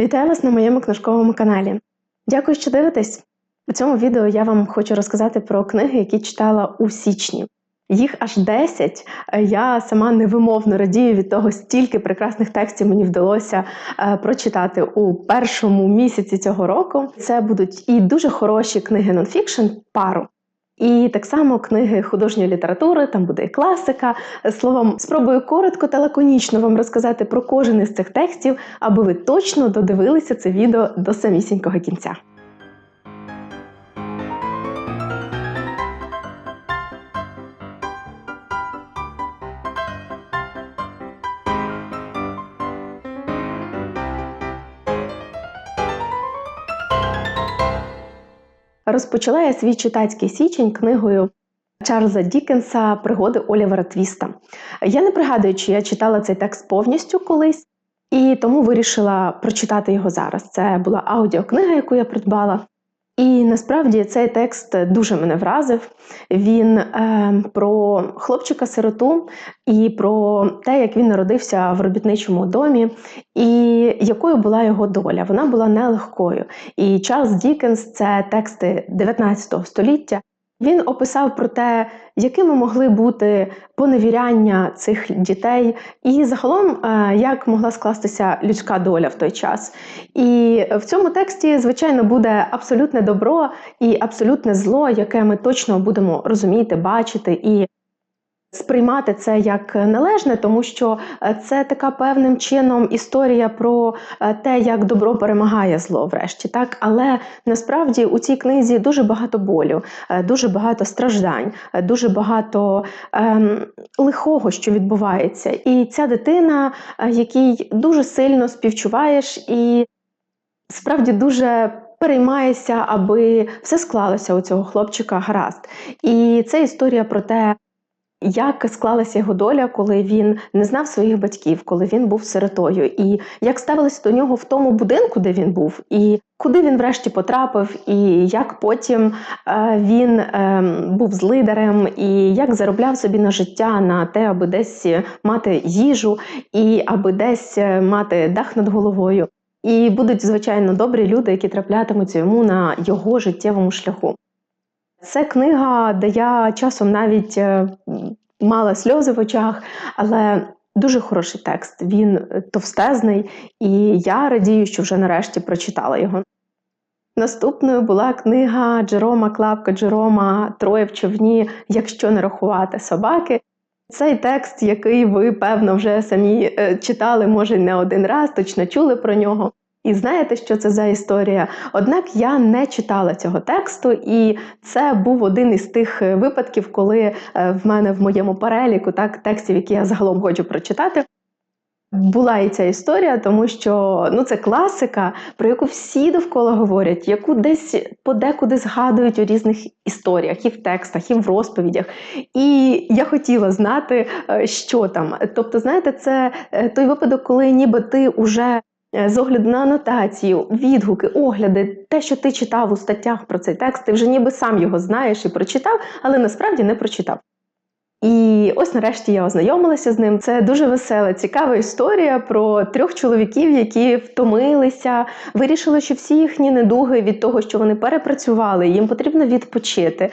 Вітаю вас на моєму книжковому каналі. Дякую, що дивитесь. У цьому відео я вам хочу розказати про книги, які читала у січні. Їх аж 10. Я сама невимовно радію від того, стільки прекрасних текстів мені вдалося е, прочитати у першому місяці цього року. Це будуть і дуже хороші книги нонфікшн, пару. І так само книги художньої літератури, там буде і класика. Словом, спробую коротко та лаконічно вам розказати про кожен із цих текстів, аби ви точно додивилися це відео до самісінького кінця. Розпочала я свій читацький січень книгою Чарльза Дікенса Пригоди Олівера Твіста. Я не пригадую, чи я читала цей текст повністю колись, і тому вирішила прочитати його зараз. Це була аудіокнига, яку я придбала. І насправді цей текст дуже мене вразив. Він е, про хлопчика-сироту і про те, як він народився в робітничому домі, і якою була його доля. Вона була нелегкою. І Чарльз Дікенс це тексти 19 століття. Він описав про те, якими могли бути поневіряння цих дітей, і загалом, е, як могла скластися людська доля в той час. І в цьому тексті, звичайно, буде абсолютне добро і абсолютне зло, яке ми точно будемо розуміти, бачити і сприймати це як належне, тому що е, це така певним чином історія про е, те, як добро перемагає зло, врешті, так але насправді у цій книзі дуже багато болю, е, дуже багато страждань, дуже багато ем, лихого, що відбувається, і ця дитина, якій дуже сильно співчуваєш, і справді дуже. Переймаєшся, аби все склалося у цього хлопчика гаразд. І це історія про те, як склалася його доля, коли він не знав своїх батьків, коли він був сиротою, і як ставилися до нього в тому будинку, де він був, і куди він врешті потрапив, і як потім е, він е, був з лидером, і як заробляв собі на життя на те, аби десь мати їжу, і аби десь мати дах над головою. І будуть звичайно добрі люди, які траплятимуться йому на його життєвому шляху. Це книга, де я часом навіть е, мала сльози в очах, але дуже хороший текст. Він е, товстезний, і я радію, що вже нарешті прочитала його. Наступною була книга Джерома Клавка Джерома Троє в човні, якщо не рахувати собаки. Цей текст, який ви, певно, вже самі е, читали, може, не один раз, точно чули про нього. І знаєте, що це за історія? Однак я не читала цього тексту, і це був один із тих е, випадків, коли е, в мене в моєму переліку так текстів, які я загалом хочу прочитати. Була і ця історія, тому що ну це класика, про яку всі довкола говорять, яку десь подекуди згадують у різних історіях, і в текстах, і в розповідях. І я хотіла знати, е, що там. Тобто, знаєте, це той випадок, коли ніби ти вже з огляду на анотацію, відгуки, огляди, те, що ти читав у статтях про цей текст, ти вже ніби сам його знаєш і прочитав, але насправді не прочитав. І ось нарешті я ознайомилася з ним. Це дуже весела, цікава історія про трьох чоловіків, які втомилися, вирішили, що всі їхні недуги від того, що вони перепрацювали, їм потрібно відпочити.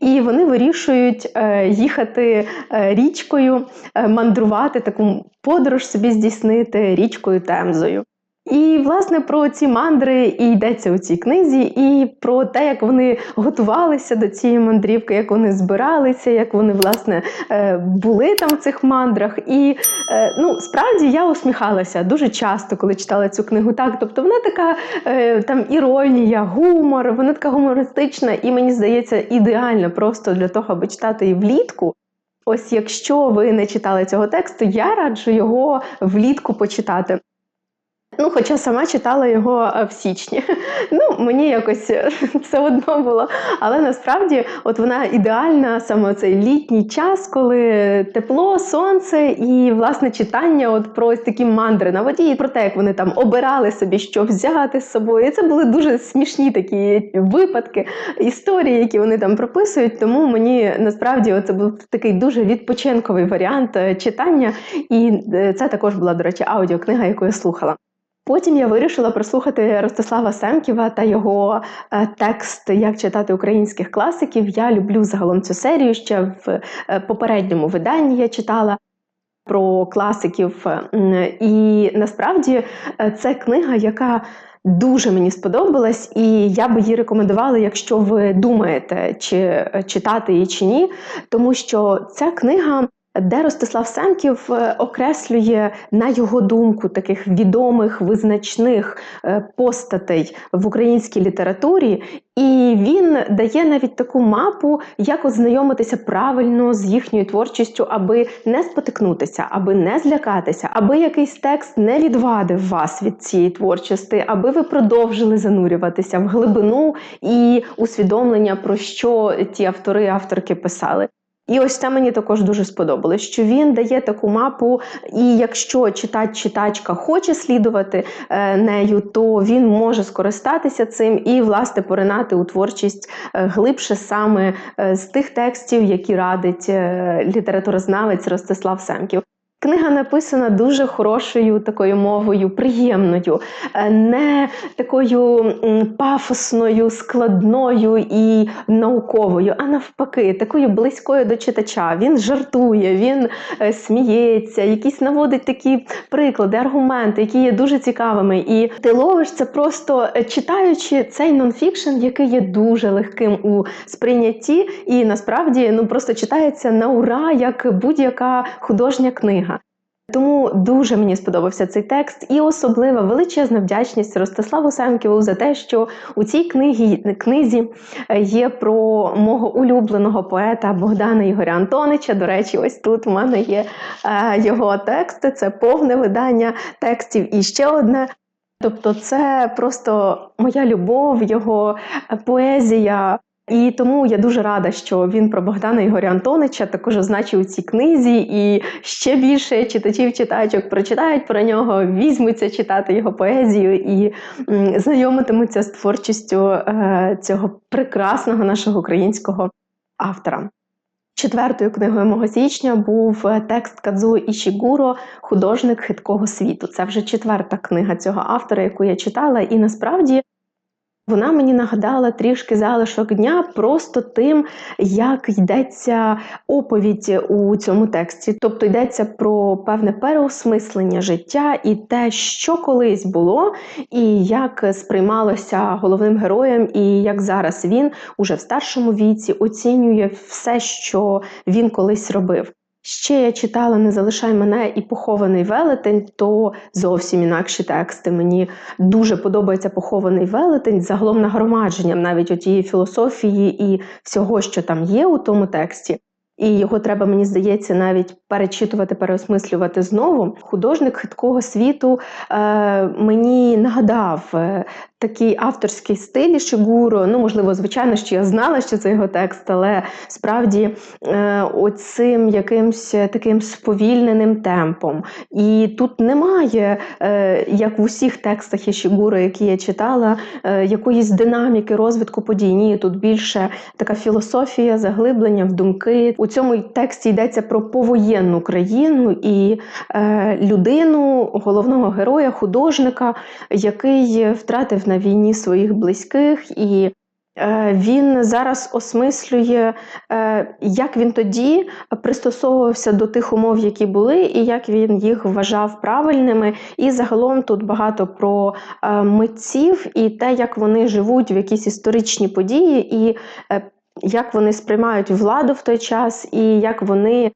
І вони вирішують е, їхати е, річкою, мандрувати таку подорож собі здійснити річкою Темзою. І, власне, про ці мандри і йдеться у цій книзі, і про те, як вони готувалися до цієї мандрівки, як вони збиралися, як вони власне е, були там в цих мандрах. І е, ну, справді я усміхалася дуже часто, коли читала цю книгу. Так, тобто вона така е, там іронія, гумор, вона така гумористична, і мені здається, ідеальна просто для того, аби читати її влітку. Ось, якщо ви не читали цього тексту, я раджу його влітку почитати. Ну, хоча сама читала його е, в січні. Ну, мені якось е, все одно було. Але насправді, от вона ідеальна саме цей літній час, коли тепло, сонце і власне читання от про ось такі мандри на воді, і про те, як вони там обирали собі, що взяти з собою. І це були дуже смішні такі випадки, історії, які вони там прописують. Тому мені насправді це був такий дуже відпочинковий варіант е, читання. І це також була, до речі, аудіокнига, яку я слухала. Потім я вирішила прослухати Ростислава Семківа та його е, текст Як читати українських класиків. Я люблю загалом цю серію. Ще в е, попередньому виданні я читала про класиків. І насправді е, це книга, яка дуже мені сподобалась, і я би її рекомендувала, якщо ви думаєте, чи читати її чи ні, тому що ця книга де Ростислав Семків е, окреслює, на його думку, таких відомих визначних е, постатей в українській літературі, і він дає навіть таку мапу, як ознайомитися правильно з їхньою творчістю, аби не спотикнутися, аби не злякатися, аби якийсь текст не відвадив вас від цієї творчості, аби ви продовжили занурюватися в глибину і усвідомлення, про що ті автори авторки писали. І ось це мені також дуже сподобалось, що він дає таку мапу, і якщо читач-читачка хоче слідувати е, нею, то він може скористатися цим і, власне, поринати у творчість е, глибше саме е, з тих текстів, які радить літературознавець Ростислав Семків. Книга написана дуже хорошою такою мовою, приємною, е, не такою пафосною, складною і науковою, а навпаки, такою близькою до читача. Він жартує, він е, сміється, якісь наводить такі приклади, аргументи, які є дуже цікавими. І ти ловиш це просто е, читаючи цей нонфікшн, який є дуже легким у сприйнятті, і насправді ну просто читається на ура, як будь-яка художня книга. Тому дуже мені сподобався цей текст, і особлива величезна вдячність Ростиславу Семківу за те, що у цій книгі, книзі е, є про мого улюбленого поета Богдана Ігоря Антонича. До речі, ось тут в мене є е, його тексти. Це повне видання текстів. І ще одне. Тобто, це просто моя любов, його поезія. І тому я дуже рада, що він про Богдана Ігоря Антонича також означив у цій книзі, і ще більше читачів-читачок прочитають про нього, візьмуться читати його поезію і знайомитимуться з творчістю е, цього прекрасного нашого українського автора. Четвертою книгою мого січня був текст Кадзуо Ішігуро Художник хиткого світу. Це вже четверта книга цього автора, яку я читала, і насправді вона мені нагадала трішки залишок дня просто тим, як йдеться оповідь у цьому тексті. Тобто йдеться про певне переосмислення життя і те, що колись було, і як сприймалося головним героєм, і як зараз він уже в старшому віці оцінює все, що він колись робив. Ще я читала Не залишай мене і похований велетень, то зовсім інакші тексти. Мені дуже подобається похований велетень загалом нагромадженням навіть отієї філософії і всього, що там є у тому тексті. І його треба, мені здається, навіть перечитувати, переосмислювати знову. Художник хиткого світу е, мені нагадав е, такий авторський стиль Шигуро. Ну, можливо, звичайно, що я знала, що це його текст, але справді е, оцим якимсь таким сповільненим темпом. І тут немає, е, як в усіх текстах Ішігуро, які я читала, е, якоїсь динаміки розвитку подій. Ні, тут більше така філософія, заглиблення в думки. У цьому тексті йдеться про повоєнну країну і е, людину, головного героя, художника, який втратив на війні своїх близьких, і е, він зараз осмислює, е, як він тоді пристосовувався до тих умов, які були, і як він їх вважав правильними. І загалом тут багато про е, митців і те, як вони живуть в якісь історичні події, і як вони сприймають владу в той час, і як вони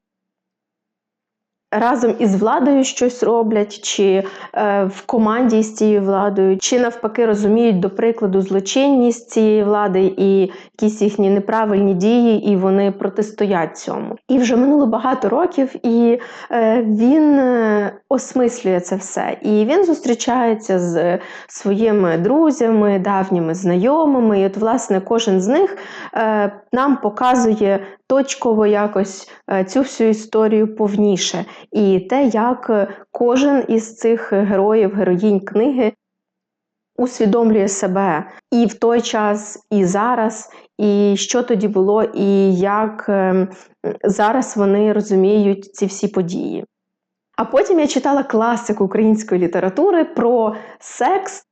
разом із владою щось роблять, чи е, в команді з цією владою, чи навпаки розуміють, до прикладу, злочинність цієї влади і якісь їхні неправильні дії, і вони протистоять цьому. І вже минуло багато років, і е, він е, осмислює це все. І він зустрічається з своїми друзями, давніми знайомими. І от, власне, кожен з них нам показує точково якось цю всю історію повніше. І те, як кожен із цих героїв, героїнь книги усвідомлює себе і в той час, і зараз, і що тоді було, і як ем, зараз вони розуміють ці всі події. А потім я читала класику української літератури про секс,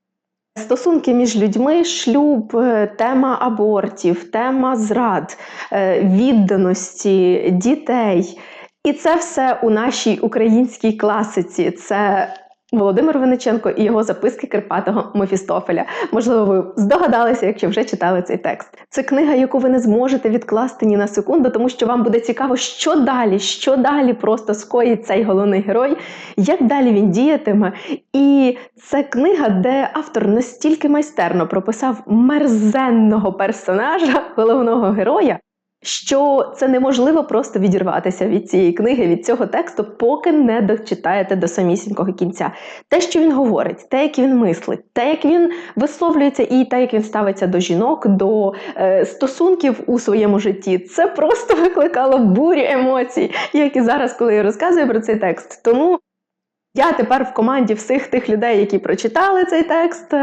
стосунки між людьми, шлюб, е, тема абортів, тема зрад, е, відданості, дітей. І це все у нашій українській класиці. Це Володимир Винниченко і його записки Карпатого Мефістофеля. Можливо, ви здогадалися, якщо вже читали цей текст. Це книга, яку ви не зможете відкласти ні на секунду, тому що вам буде цікаво, що далі, що далі просто скоїть цей головний герой, як далі він діятиме. І це книга, де автор настільки майстерно прописав мерзенного персонажа, головного героя що це неможливо просто відірватися від цієї книги, від цього тексту, поки не дочитаєте до самісінького кінця. Те, що він говорить, те, як він мислить, те, як він висловлюється, і те, як він ставиться до жінок, до е, стосунків у своєму житті, це просто викликало бурю емоцій, як і зараз, коли я розказую про цей текст. Тому я тепер в команді всіх тих людей, які прочитали цей текст,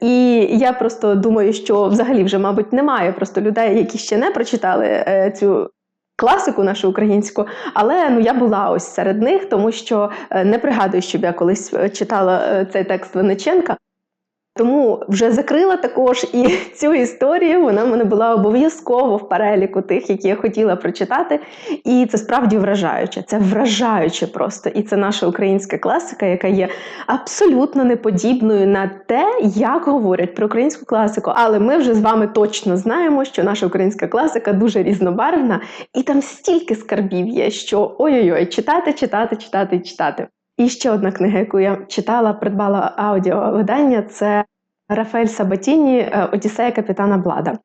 і я просто думаю, що взагалі вже, мабуть, немає просто людей, які ще не прочитали е, цю. Класику нашу українську, але ну я була ось серед них, тому що е, не пригадую, щоб я колись е, читала цей текст Винниченка. Тому вже закрила також і цю історію. Вона в мене була обов'язково в переліку тих, які я хотіла прочитати. І це справді вражаюче. Це вражаюче просто. І це наша українська класика, яка є абсолютно неподібною на те, як говорять про українську класику. Але ми вже з вами точно знаємо, що наша українська класика дуже різнобарвна, і там стільки скарбів є, що ой-ой-ой, читати, читати, читати читати. І ще одна книга, яку я читала, придбала аудіовидання, це Рафаель Сабатіні Одіссея капітана Блада.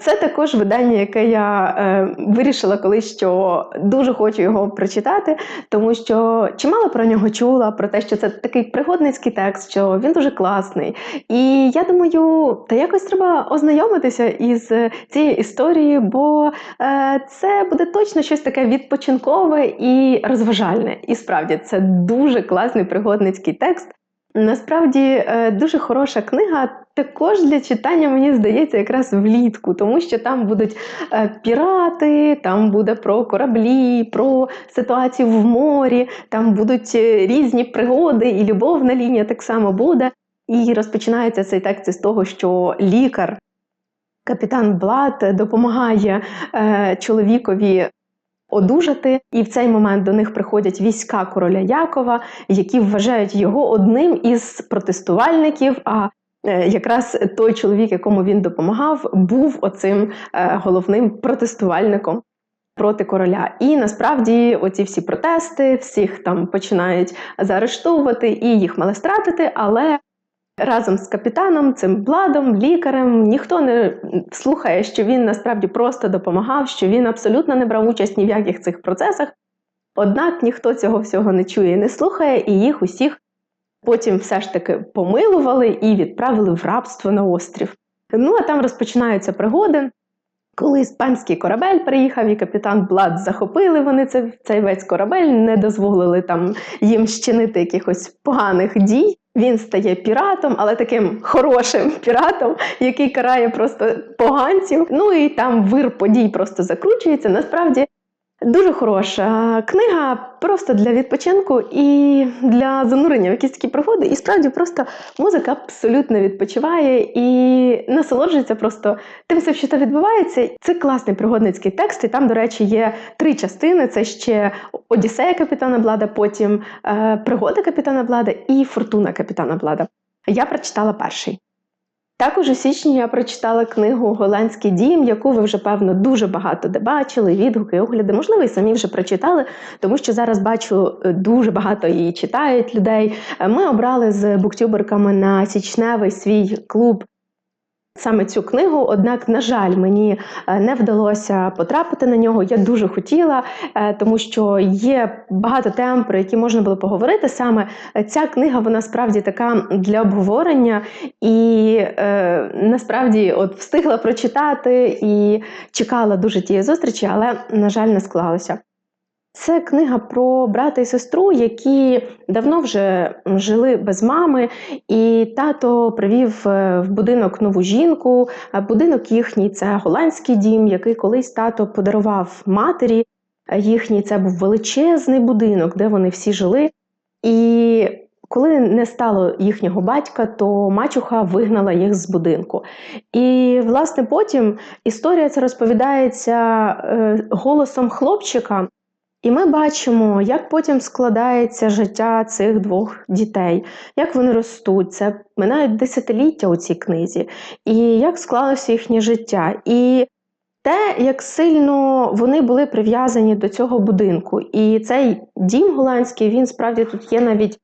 Це також видання, яке я е, вирішила колись, що дуже хочу його прочитати, тому що чимало про нього чула, про те, що це такий пригодницький текст, що він дуже класний. І я думаю, та якось треба ознайомитися із цією історією, бо е, це буде точно щось таке відпочинкове і розважальне. І справді це дуже класний пригодницький текст. Насправді е, дуже хороша книга. Також для читання, мені здається, якраз влітку, тому що там будуть е, пірати, там буде про кораблі, про ситуацію в морі, там будуть е, різні пригоди, і любовна лінія так само буде. І розпочинається цей текст із того, що лікар, капітан Блад, допомагає чоловікові одужати, і в цей момент до них приходять війська короля Якова, які вважають його одним із протестувальників. А е, Якраз той чоловік, якому він допомагав, був оцим е, головним протестувальником проти короля. І насправді оці всі протести, всіх там починають заарештовувати і їх мали стратити, але Разом з капітаном, цим бладом, лікарем, ніхто не слухає, що він насправді просто допомагав, що він абсолютно не брав участь ні в яких цих процесах. Однак ніхто цього всього не чує і не слухає, і їх усіх потім все ж таки помилували і відправили в рабство на острів. Ну а там розпочинаються пригоди. Коли іспанський корабель приїхав, і капітан Блад захопили вони цей, цей весь корабель, не дозволили там їм щинити якихось поганих дій. Він стає піратом, але таким хорошим піратом, який карає просто поганців. Ну і там вир подій просто закручується. Насправді Дуже хороша книга, просто для відпочинку і для занурення в якісь такі пригоди. І справді просто музика абсолютно відпочиває і насолоджується просто тим, все, що там відбувається. Це класний пригодницький текст. І там, до речі, є три частини: це ще Одіссея капітана Блада, потім е, Пригода капітана Блада і Фортуна капітана Блада. Я прочитала перший. Також у січні я прочитала книгу Голландський дім, яку ви вже, певно, дуже багато де бачили, відгуки, огляди, можливо, і самі вже прочитали, тому що зараз бачу е, дуже багато її читають людей. Е, ми обрали з буктюберками на січневий свій клуб саме цю книгу. Однак, на жаль, мені е, не вдалося потрапити на нього. Я дуже хотіла, е, тому що є багато тем, про які можна було поговорити. Саме ця книга, вона справді така для обговорення, і е, насправді от встигла прочитати і чекала дуже тієї зустрічі, але, на жаль, не склалося. Це книга про брата і сестру, які давно вже жили без мами, і тато привів е, в будинок нову жінку. Будинок їхній це голландський дім, який колись тато подарував матері. Їхній це був величезний будинок, де вони всі жили. І коли не стало їхнього батька, то мачуха вигнала їх з будинку. І, власне, потім історія ця розповідається е, голосом хлопчика. І ми бачимо, як потім складається життя цих двох дітей, як вони ростуть. Це минають десятиліття у цій книзі, і як склалося їхнє життя. І те, як сильно вони були прив'язані до цього будинку. І цей дім голландський, він справді тут є навіть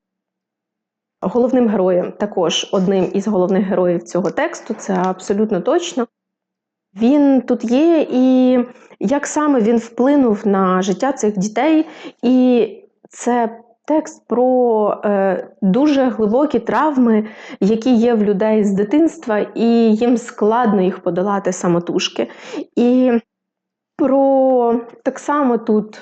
головним героєм, також одним із головних героїв цього тексту, це абсолютно точно. Він тут є, і як саме він вплинув на життя цих дітей, і це текст про е, дуже глибокі травми, які є в людей з дитинства, і їм складно їх подолати самотужки. І про так само тут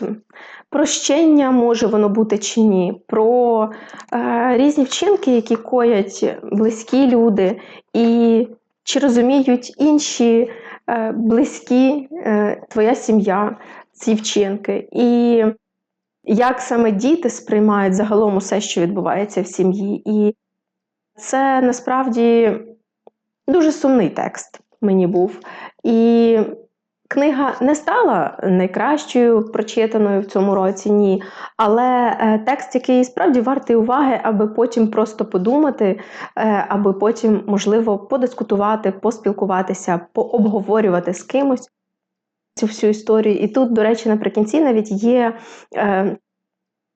прощення може воно бути чи ні, про е, різні вчинки, які коять близькі люди, і чи розуміють інші близькі е, твоя сім'я ці вчинки. І як саме діти сприймають загалом усе, що відбувається в сім'ї. І це насправді дуже сумний текст мені був. І книга не стала найкращою прочитаною в цьому році, ні. Але е, текст, який справді вартий уваги, аби потім просто подумати, е, аби потім, можливо, подискутувати, поспілкуватися, пообговорювати з кимось цю всю історію. І тут, до речі, наприкінці навіть є. Е,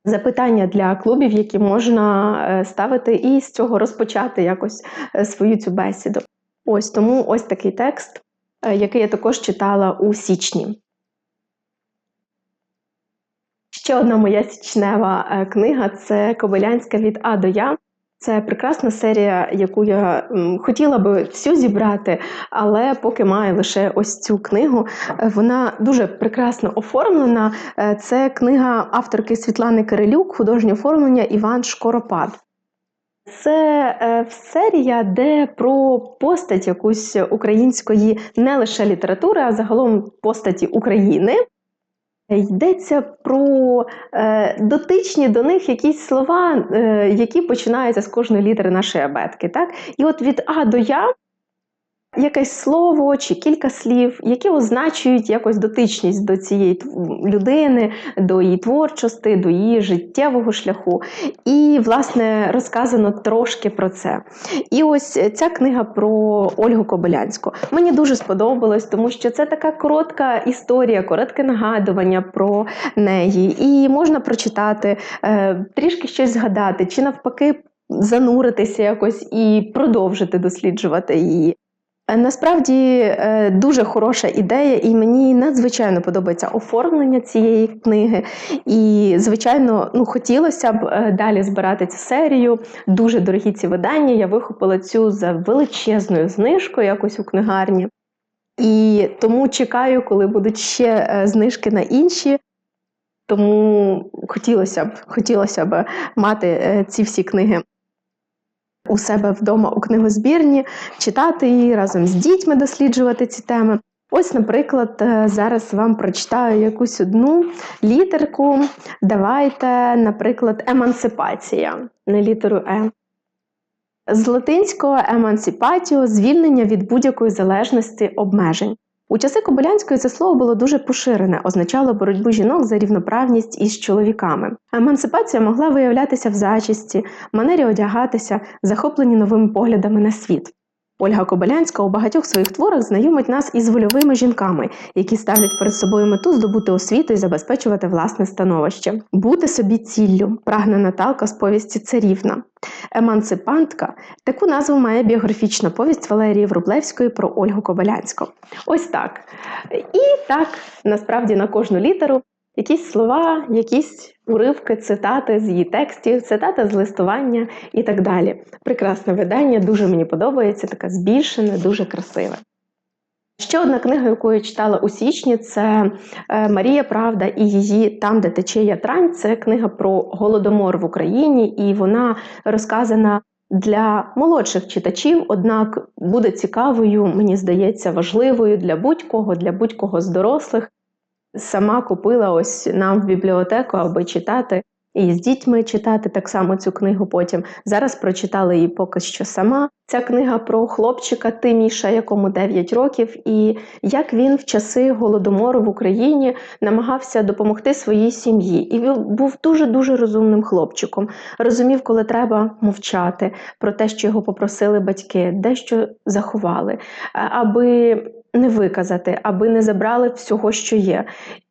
Запитання для клубів, які можна ставити, і з цього розпочати якось свою цю бесіду. Ось тому ось такий текст, який я також читала у січні. Ще одна моя січнева книга це Кобилянська від А до Я. Це прекрасна серія, яку я хотіла би всю зібрати, але поки маю лише ось цю книгу. Е, вона дуже прекрасно оформлена. Е, це книга авторки Світлани Кирилюк, художнє оформлення Іван Шкоропад. Це е, серія, де про постать якусь української не лише літератури, а загалом постаті України. Йдеться про е, дотичні до них якісь слова, е, які починаються з кожної літери нашої абетки. Так? І от від А до Я якесь слово чи кілька слів, які означують якось дотичність до цієї людини, до її творчості, до її життєвого шляху. І, власне, розказано трошки про це. І ось ця книга про Ольгу Кобилянську. Мені дуже сподобалось, тому що це така коротка історія, коротке нагадування про неї. І можна прочитати, е, трішки щось згадати, чи навпаки. Зануритися якось і продовжити досліджувати її. Е, насправді е, дуже хороша ідея, і мені надзвичайно подобається оформлення цієї книги. І, звичайно, ну хотілося б е, далі збирати цю серію. Дуже дорогі ці видання. Я вихопила цю за величезною знижкою якось у книгарні. І тому чекаю, коли будуть ще знижки на інші. Тому хотілося б хотілося б мати ці всі книги у себе вдома у книгозбірні, читати її разом з дітьми досліджувати ці теми. Ось, наприклад, е, зараз вам прочитаю якусь одну літерку. Давайте, наприклад, емансипація, не літеру Е. З латинського емансипатіо звільнення від будь-якої залежності обмежень. У часи Кобилянської це слово було дуже поширене, означало боротьбу жінок за рівноправність із чоловіками. Емансипація могла виявлятися в зачисті, манері одягатися, захоплені новими поглядами на світ. Ольга Кобилянська у багатьох своїх творах знайомить нас із вольовими жінками, які ставлять перед собою мету здобути освіту і забезпечувати власне становище, бути собі ціллю, прагне Наталка з повісті царівна. Емансипантка таку назву має біографічна повість Валерії Врублевської про Ольгу Кобилянську. Ось так. І так, насправді, на кожну літеру якісь слова, якісь уривки, цитати з її текстів, цитати з листування і так далі. Прекрасне видання, дуже мені подобається, таке збільшене, дуже красиве. Ще одна книга, яку я читала у січні, це е, Марія Правда і її Там, де тече ятрань. Це книга про голодомор в Україні, і вона розказана для молодших читачів, однак буде цікавою, мені здається, важливою для будь-кого, для будь-кого з дорослих. Сама купила ось нам в бібліотеку, аби читати. і з дітьми читати так само цю книгу потім. Зараз прочитала її поки що сама. Ця книга про хлопчика Тиміша, якому 9 років, і як він в часи голодомору в Україні намагався допомогти своїй сім'ї. І він був дуже дуже розумним хлопчиком. Розумів, коли треба мовчати про те, що його попросили батьки, дещо заховали, аби не виказати, аби не забрали всього, що є.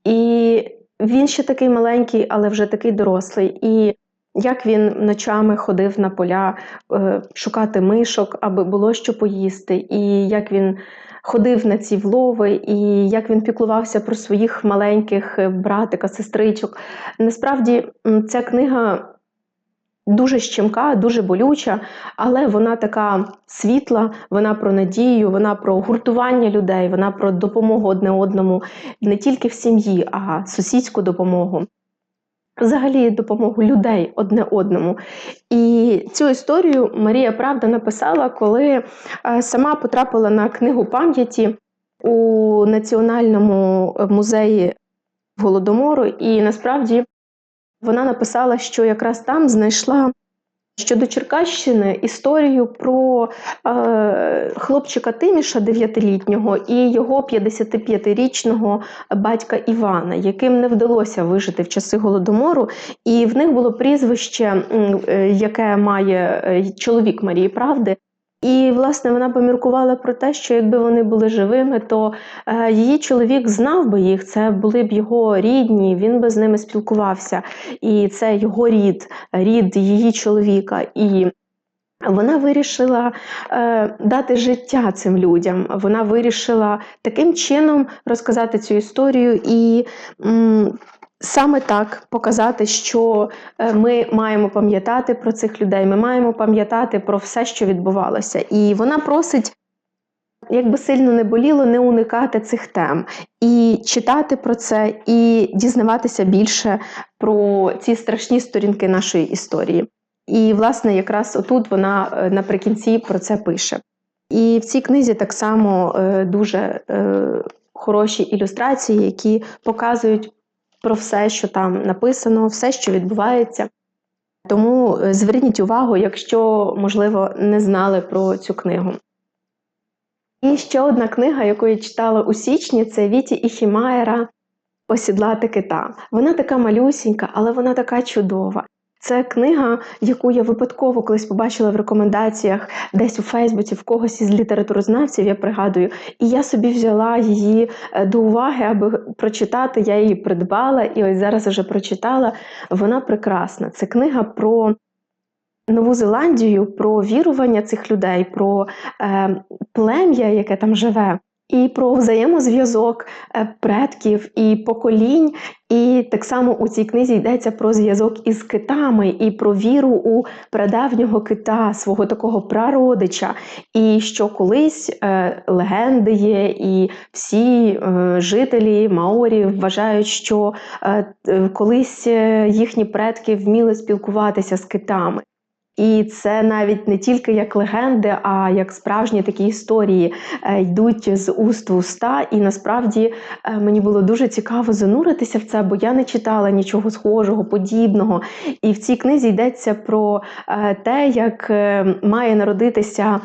І він ще такий маленький, але вже такий дорослий. І як він ночами ходив на поля е, шукати мишок, аби було що поїсти, і як він ходив на ці влови, і як він піклувався про своїх маленьких е, братика, сестричок. Насправді ця книга. Дуже щемка, дуже болюча, але вона така світла, вона про надію, вона про гуртування людей, вона про допомогу одне одному не тільки в сім'ї, а сусідську допомогу взагалі допомогу людей одне одному. І цю історію Марія Правда написала, коли е, сама потрапила на книгу пам'яті у Національному музеї Голодомору, і насправді вона написала, що якраз там знайшла. Щодо Черкащини історію про е, хлопчика Тиміша 9-літнього і його 55-річного батька Івана, яким не вдалося вижити в часи голодомору, і в них було прізвище, е, яке має е, чоловік Марії Правди. І, власне, вона поміркувала про те, що якби вони були живими, то е, її чоловік знав би їх, це були б його рідні, він би з ними спілкувався. І це його рід, рід її чоловіка. І вона вирішила е, дати життя цим людям. Вона вирішила таким чином розказати цю історію і. М Саме так показати, що е, ми маємо пам'ятати про цих людей, ми маємо пам'ятати про все, що відбувалося. І вона просить, якби сильно не боліло, не уникати цих тем, і читати про це, і дізнаватися більше про ці страшні сторінки нашої історії. І, власне, якраз отут вона е, наприкінці про це пише. І в цій книзі так само е, дуже хороші ілюстрації, які показують про все, що там написано, все, що відбувається. Тому е, зверніть увагу, якщо, можливо, не знали про цю книгу. І ще одна книга, яку я читала у січні, це Віті Іхімаєра Осідлати кита. Вона така малюсінька, але вона така чудова. Це книга, яку я випадково колись побачила в рекомендаціях десь у Фейсбуці в когось із літературознавців, я пригадую, і я собі взяла її е, до уваги, аби прочитати. Я її придбала, і ось зараз вже прочитала. Вона прекрасна. Це книга про. Нову Зеландію про вірування цих людей, про е, плем'я, яке там живе. І про взаємозв'язок е, предків і поколінь. І так само у цій книзі йдеться про зв'язок із китами і про віру у прадавнього кита, свого такого прародича. І що колись е, легенди є, і всі е, жителі Маорі вважають, що е, колись е, їхні предки вміли спілкуватися з китами. І це навіть не тільки як легенди, а як справжні такі історії е, йдуть з уст в уста. І насправді е, мені було дуже цікаво зануритися в це, бо я не читала нічого схожого, подібного. І в цій книзі йдеться про е, те, як має народитися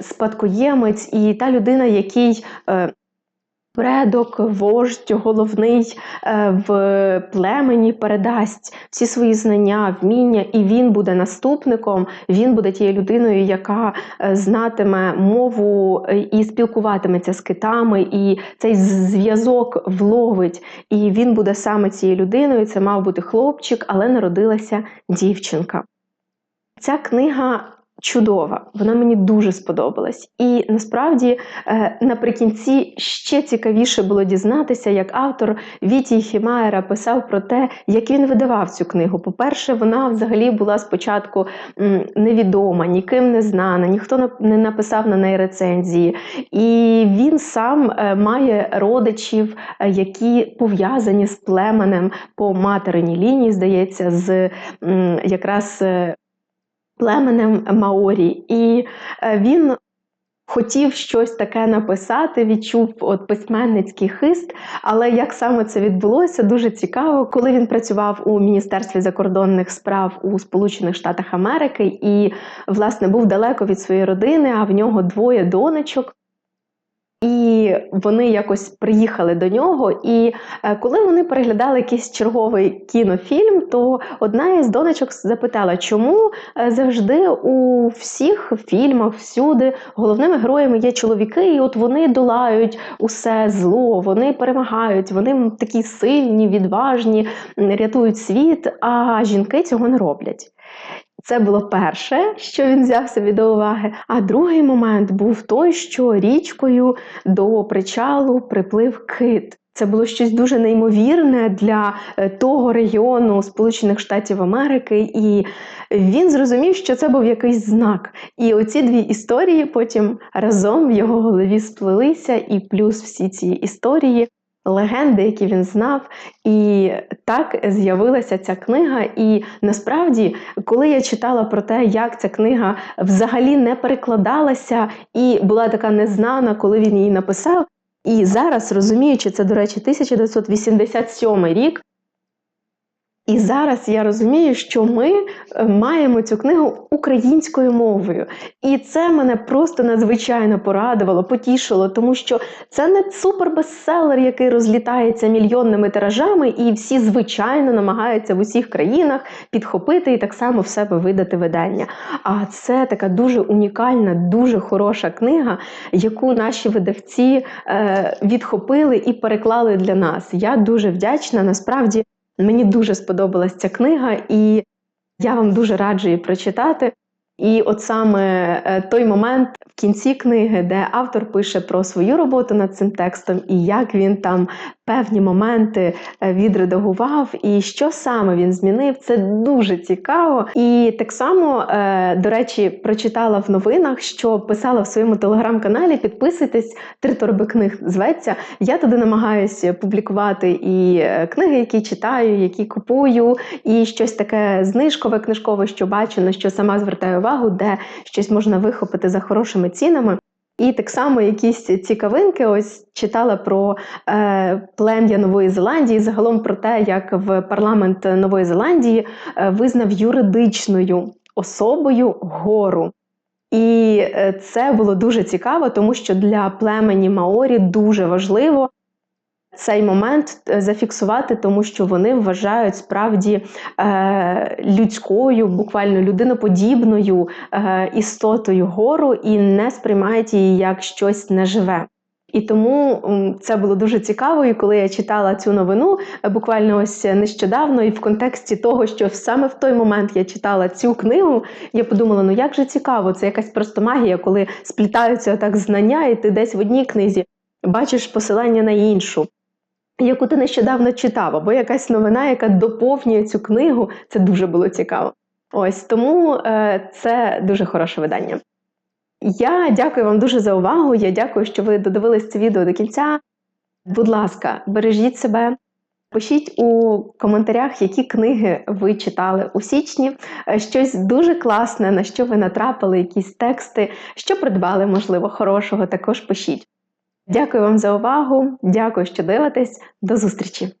спадкоємець і та людина, який Предок, вождь, головний е, в племені передасть всі свої знання, вміння, і він буде наступником, він буде тією людиною, яка е, знатиме мову е, і спілкуватиметься з китами, і цей зв'язок вловить. І він буде саме цією людиною. Це мав бути хлопчик, але народилася дівчинка. Ця книга чудова, вона мені дуже сподобалась. І насправді е, наприкінці ще цікавіше було дізнатися, як автор Віті Хімаєра писав про те, як він видавав цю книгу. По-перше, вона взагалі була спочатку невідома, ніким не знана, ніхто не написав на неї рецензії. І він сам е, має родичів, е, які пов'язані з племенем по материній лінії, здається, з якраз племенем Маорі. І е, він хотів щось таке написати, відчув от письменницький хист. Але як саме це відбулося, дуже цікаво, коли він працював у Міністерстві закордонних справ у Сполучених Штатах Америки і, власне, був далеко від своєї родини, а в нього двоє донечок. І вони якось приїхали до нього. І е, коли вони переглядали якийсь черговий кінофільм, то одна із донечок запитала, чому е, завжди у всіх фільмах, всюди головними героями є чоловіки, і от вони долають усе зло, вони перемагають, вони такі сильні, відважні, рятують світ, а жінки цього не роблять. Це було перше, що він взяв собі до уваги. А другий момент був той, що річкою до причалу приплив кит. Це було щось дуже неймовірне для е, того регіону Сполучених Штатів Америки, і він зрозумів, що це був якийсь знак. І оці дві історії потім разом в його голові сплелися, і плюс всі ці історії легенди, які він знав, і так з'явилася ця книга. І насправді, коли я читала про те, як ця книга взагалі не перекладалася і була така незнана, коли він її написав. І зараз розуміючи, це, до речі, 1987 рік. І зараз я розумію, що ми е, маємо цю книгу українською мовою. І це мене просто надзвичайно порадувало, потішило, тому що це не супербестселер, який розлітається мільйонними тиражами, і всі, звичайно, намагаються в усіх країнах підхопити і так само в себе видати видання. А це така дуже унікальна, дуже хороша книга, яку наші видавці е, відхопили і переклали для нас. Я дуже вдячна насправді. Мені дуже сподобалась ця книга, і я вам дуже раджу її прочитати. І от саме е, той момент в кінці книги, де автор пише про свою роботу над цим текстом, і як він там певні моменти е, відредагував, і що саме він змінив, це дуже цікаво. І так само, е, до речі, прочитала в новинах, що писала в своєму телеграм-каналі. Підписуйтесь, три торби книг зветься. Я туди намагаюся публікувати і е, книги, які читаю, які купую, і щось таке знижкове, книжкове, що бачу, на що сама звертаю увагу, де щось можна вихопити за хорошими цінами. І так само якісь цікавинки, ось читала про е, плем'я Нової Зеландії, загалом про те, як в парламент Нової Зеландії е, визнав юридичною особою гору. І е, це було дуже цікаво, тому що для племені Маорі дуже важливо цей момент е, зафіксувати, тому що вони вважають справді е, людською, буквально людиноподібною е, істотою гору і не сприймають її як щось неживе. І тому це було дуже цікаво. І коли я читала цю новину, е, буквально ось нещодавно, і в контексті того, що саме в той момент я читала цю книгу, я подумала: ну як же цікаво, це якась просто магія, коли сплітаються так знання, і ти десь в одній книзі бачиш посилання на іншу яку ти нещодавно читав, або якась новина, яка доповнює цю книгу. Це дуже було цікаво. Ось тому е, це дуже хороше видання. Я дякую вам дуже за увагу. Я дякую, що ви додивились це відео до кінця. Будь ласка, бережіть себе. Пишіть у коментарях, які книги ви читали у січні. Е, щось дуже класне, на що ви натрапили, якісь тексти, що придбали, можливо, хорошого, також пишіть. Дякую вам за увагу. Дякую, що дивитесь. До зустрічі!